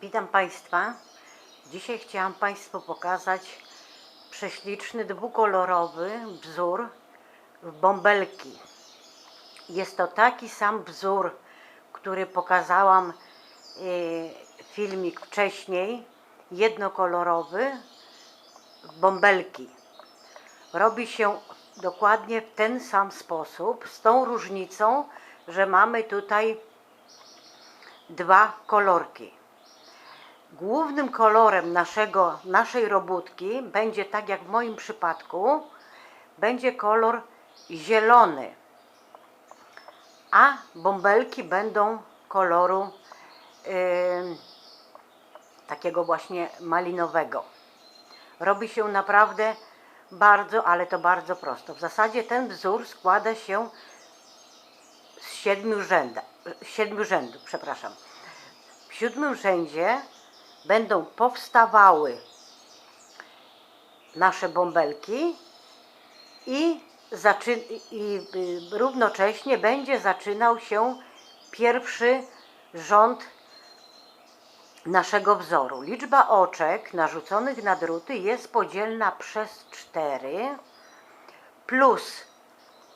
Witam Państwa. Dzisiaj chciałam Państwu pokazać prześliczny, dwukolorowy wzór w bąbelki. Jest to taki sam wzór, który pokazałam e, filmik wcześniej, jednokolorowy bąbelki. Robi się dokładnie w ten sam sposób, z tą różnicą, że mamy tutaj dwa kolorki. Głównym kolorem naszego, naszej robótki będzie, tak jak w moim przypadku, będzie kolor zielony, a bąbelki będą koloru yy, takiego właśnie malinowego. Robi się naprawdę bardzo, ale to bardzo prosto. W zasadzie ten wzór składa się z siedmiu, rzęda, siedmiu rzędów, przepraszam. W siódmym rzędzie będą powstawały nasze bąbelki i, i y, równocześnie będzie zaczynał się pierwszy rząd naszego wzoru. Liczba oczek narzuconych na druty jest podzielna przez 4 plus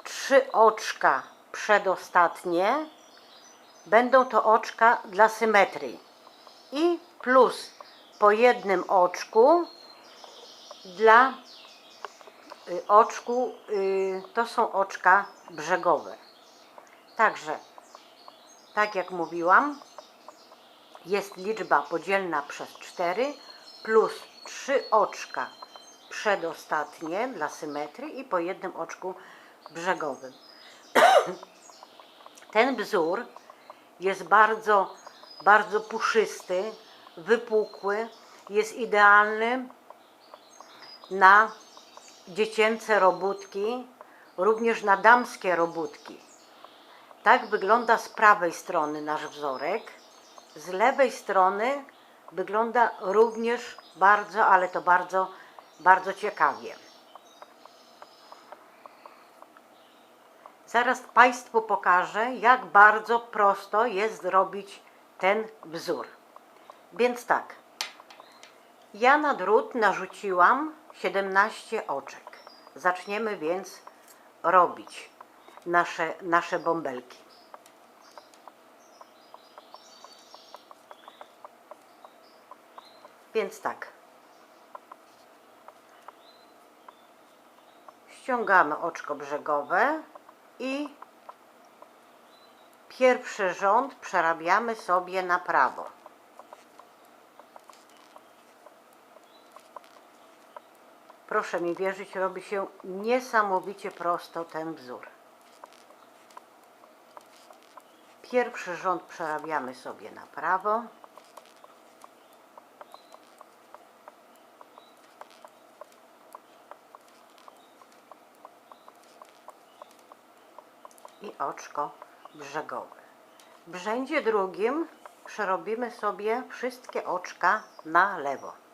3 oczka przedostatnie będą to oczka dla symetrii i plus po jednym oczku dla y, oczku, y, to są oczka brzegowe. Także, tak jak mówiłam, jest liczba podzielna przez 4 plus 3 oczka przedostatnie dla symetrii i po jednym oczku brzegowym. Ten wzór jest bardzo, bardzo puszysty, wypukły, jest idealny na dziecięce robótki, również na damskie robótki. Tak wygląda z prawej strony nasz wzorek. Z lewej strony wygląda również bardzo, ale to bardzo, bardzo ciekawie. Zaraz Państwu pokażę, jak bardzo prosto jest zrobić ten wzór. Więc tak, ja na drut narzuciłam 17 oczek. Zaczniemy więc robić nasze, nasze bąbelki. Więc tak. Ściągamy oczko brzegowe i pierwszy rząd przerabiamy sobie na prawo. Proszę mi wierzyć, robi się niesamowicie prosto ten wzór. Pierwszy rząd przerabiamy sobie na prawo. i oczko brzegowe. W rzędzie drugim przerobimy sobie wszystkie oczka na lewo.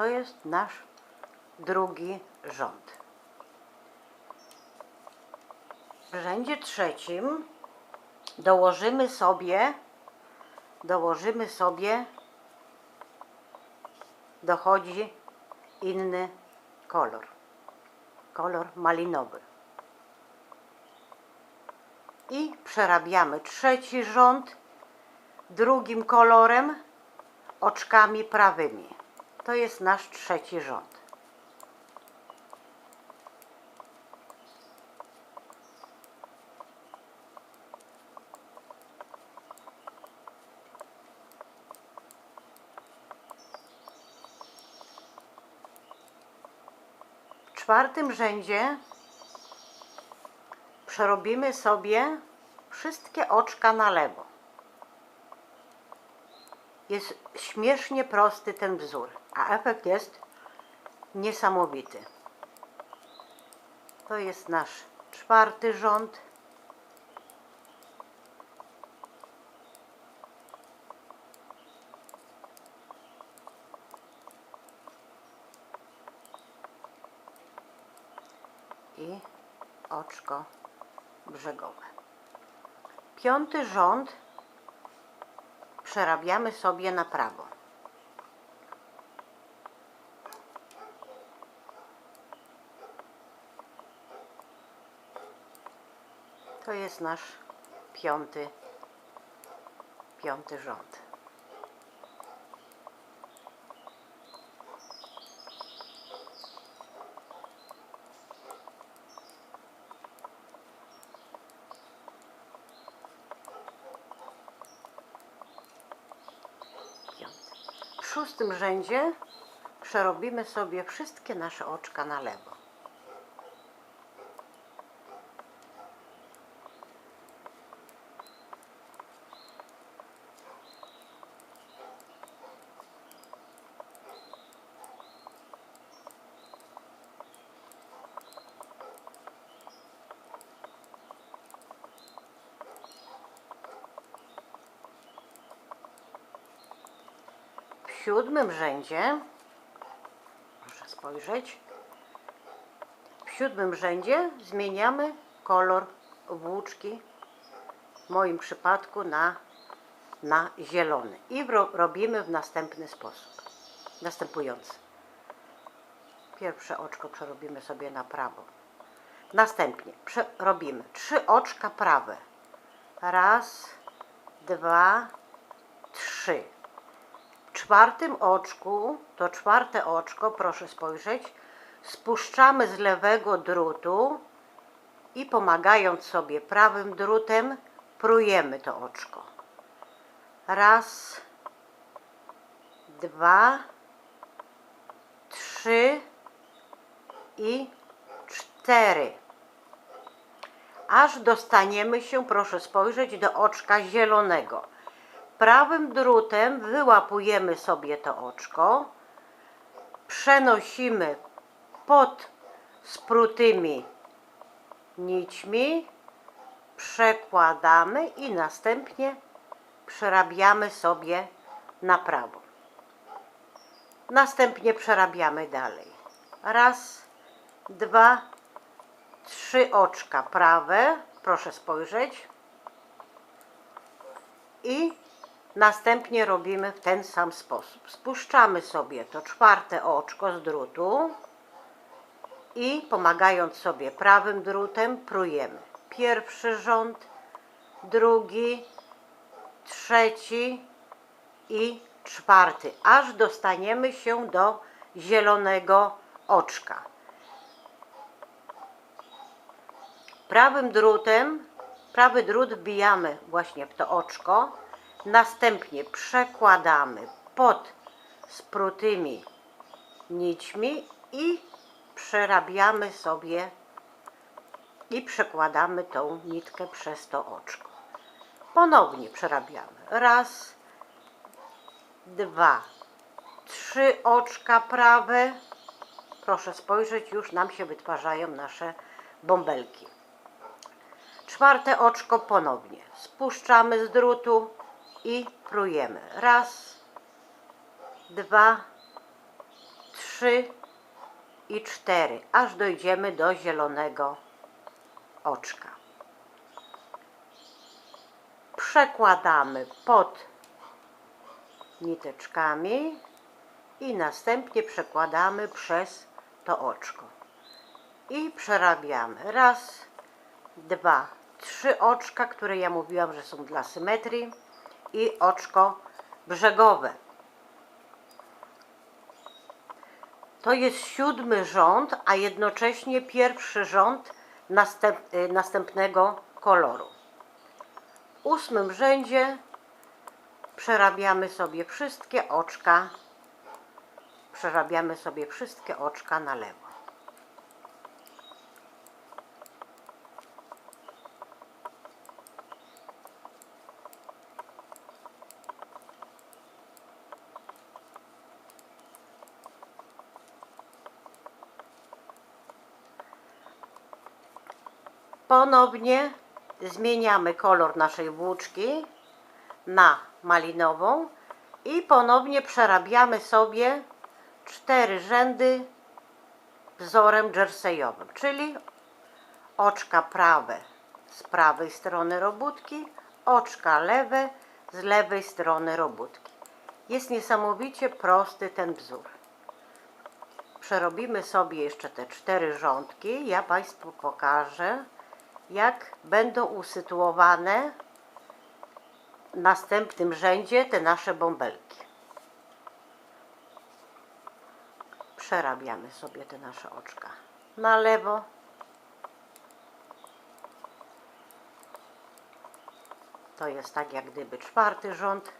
To jest nasz drugi rząd. W rzędzie trzecim dołożymy sobie dołożymy sobie dochodzi inny kolor. Kolor malinowy. I przerabiamy trzeci rząd drugim kolorem oczkami prawymi. To jest nasz trzeci rząd. W czwartym rzędzie przerobimy sobie wszystkie oczka na lewo. Jest śmiesznie prosty ten wzór, a efekt jest niesamowity. To jest nasz czwarty rząd. I oczko brzegowe. Piąty rząd przerabiamy sobie na prawo. To jest nasz piąty, piąty rząd. W szóstym rzędzie przerobimy sobie wszystkie nasze oczka na lewo. W siódmym rzędzie, proszę spojrzeć, w siódmym rzędzie zmieniamy kolor włóczki, w moim przypadku na, na zielony. I robimy w następny sposób, następujący. Pierwsze oczko przerobimy sobie na prawo. Następnie robimy trzy oczka prawe. Raz, dwa, trzy. Czwartym oczku, to czwarte oczko, proszę spojrzeć, spuszczamy z lewego drutu i pomagając sobie prawym drutem, prujemy to oczko. Raz, dwa, trzy i cztery. Aż dostaniemy się, proszę spojrzeć, do oczka zielonego. Prawym drutem wyłapujemy sobie to oczko, przenosimy pod sprutymi nićmi, przekładamy i następnie przerabiamy sobie na prawo. Następnie przerabiamy dalej. Raz, dwa, trzy oczka prawe, proszę spojrzeć. I następnie robimy w ten sam sposób. Spuszczamy sobie to czwarte oczko z drutu i pomagając sobie prawym drutem prujemy. Pierwszy rząd, drugi, trzeci i czwarty, aż dostaniemy się do zielonego oczka. Prawym drutem, prawy drut wbijamy właśnie w to oczko, następnie przekładamy pod sprutymi nićmi i przerabiamy sobie i przekładamy tą nitkę przez to oczko. Ponownie przerabiamy. Raz, dwa, trzy oczka prawe. Proszę spojrzeć, już nam się wytwarzają nasze bąbelki. Czwarte oczko ponownie. Spuszczamy z drutu i prujemy. Raz, dwa, trzy i cztery, aż dojdziemy do zielonego oczka. Przekładamy pod niteczkami i następnie przekładamy przez to oczko. I przerabiamy. Raz, dwa, trzy oczka, które ja mówiłam, że są dla symetrii i oczko brzegowe. To jest siódmy rząd, a jednocześnie pierwszy rząd następ, y, następnego koloru. W ósmym rzędzie przerabiamy sobie wszystkie oczka, przerabiamy sobie wszystkie oczka na lewo. Ponownie zmieniamy kolor naszej włóczki na malinową i ponownie przerabiamy sobie cztery rzędy wzorem jerseyowym, czyli oczka prawe z prawej strony robótki, oczka lewe z lewej strony robótki. Jest niesamowicie prosty ten wzór. Przerobimy sobie jeszcze te cztery rządki. Ja Państwu pokażę, jak będą usytuowane w następnym rzędzie te nasze bąbelki. Przerabiamy sobie te nasze oczka na lewo. To jest tak jak gdyby czwarty rząd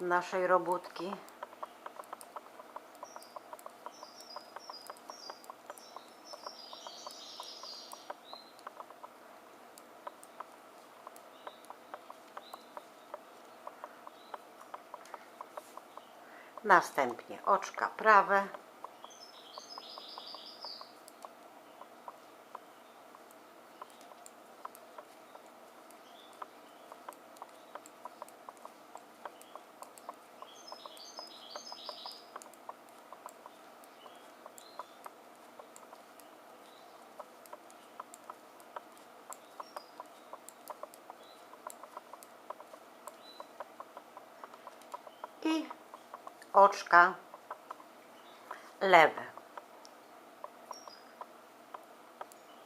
naszej robótki. Następnie oczka prawe. i oczka lewe.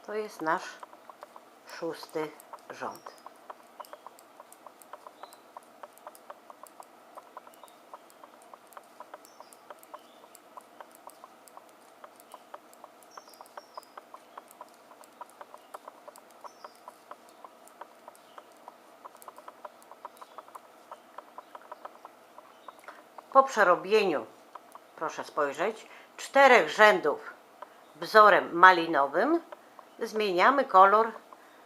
To jest nasz szósty rząd. Po przerobieniu, proszę spojrzeć, czterech rzędów wzorem malinowym zmieniamy kolor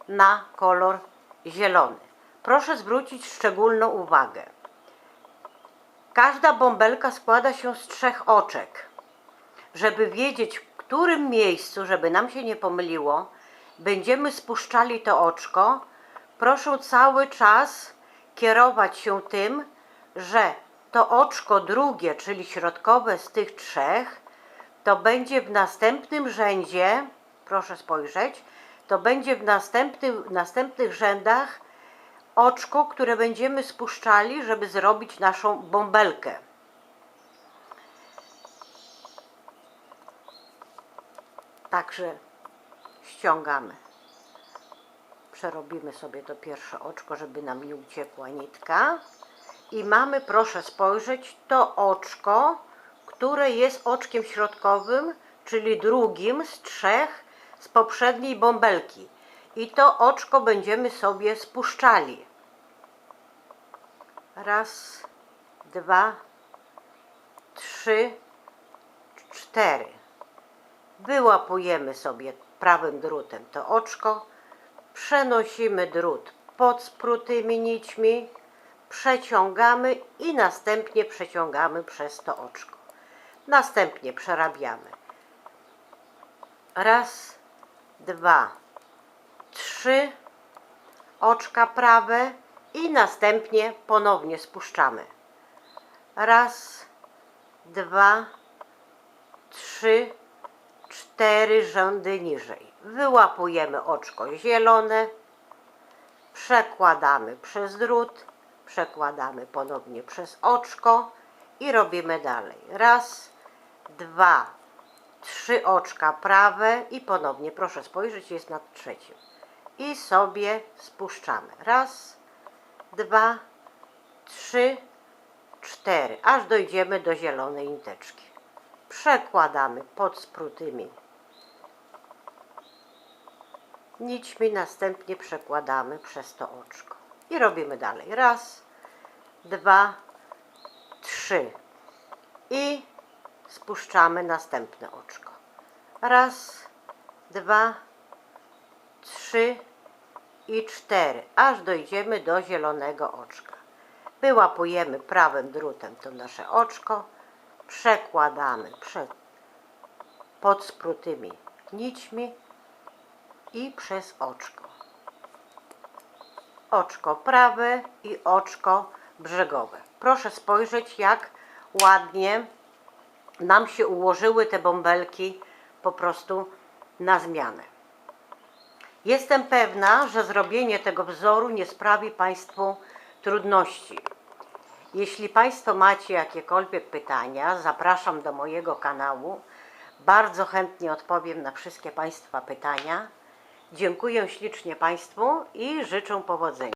na kolor zielony. Proszę zwrócić szczególną uwagę. Każda bąbelka składa się z trzech oczek. Żeby wiedzieć, w którym miejscu, żeby nam się nie pomyliło, będziemy spuszczali to oczko, proszę cały czas kierować się tym, że to oczko drugie, czyli środkowe z tych trzech, to będzie w następnym rzędzie, proszę spojrzeć, to będzie w następnym, następnych rzędach oczko, które będziemy spuszczali, żeby zrobić naszą bąbelkę. Także ściągamy. Przerobimy sobie to pierwsze oczko, żeby nam nie uciekła nitka. I mamy, proszę spojrzeć, to oczko, które jest oczkiem środkowym, czyli drugim z trzech z poprzedniej bąbelki. I to oczko będziemy sobie spuszczali. Raz, dwa, trzy, cztery. Wyłapujemy sobie prawym drutem to oczko, przenosimy drut pod sprutymi nićmi, przeciągamy i następnie przeciągamy przez to oczko. Następnie przerabiamy. Raz, dwa, trzy oczka prawe i następnie ponownie spuszczamy. Raz, dwa, trzy, cztery rzędy niżej. Wyłapujemy oczko zielone, przekładamy przez drut, przekładamy ponownie przez oczko i robimy dalej. Raz, dwa, trzy oczka prawe i ponownie, proszę spojrzeć, jest nad trzecim. I sobie spuszczamy. Raz, dwa, trzy, cztery, aż dojdziemy do zielonej niteczki. Przekładamy pod sprutymi nićmi, następnie przekładamy przez to oczko. I robimy dalej. Raz, dwa, trzy. I spuszczamy następne oczko. Raz, dwa, trzy i cztery, aż dojdziemy do zielonego oczka. Wyłapujemy prawym drutem to nasze oczko, przekładamy przed, pod sprutymi nićmi i przez oczko. Oczko prawe i oczko brzegowe. Proszę spojrzeć, jak ładnie nam się ułożyły te bąbelki po prostu na zmianę. Jestem pewna, że zrobienie tego wzoru nie sprawi Państwu trudności. Jeśli Państwo macie jakiekolwiek pytania, zapraszam do mojego kanału. Bardzo chętnie odpowiem na wszystkie Państwa pytania. Dziękuję ślicznie Państwu i życzę powodzenia.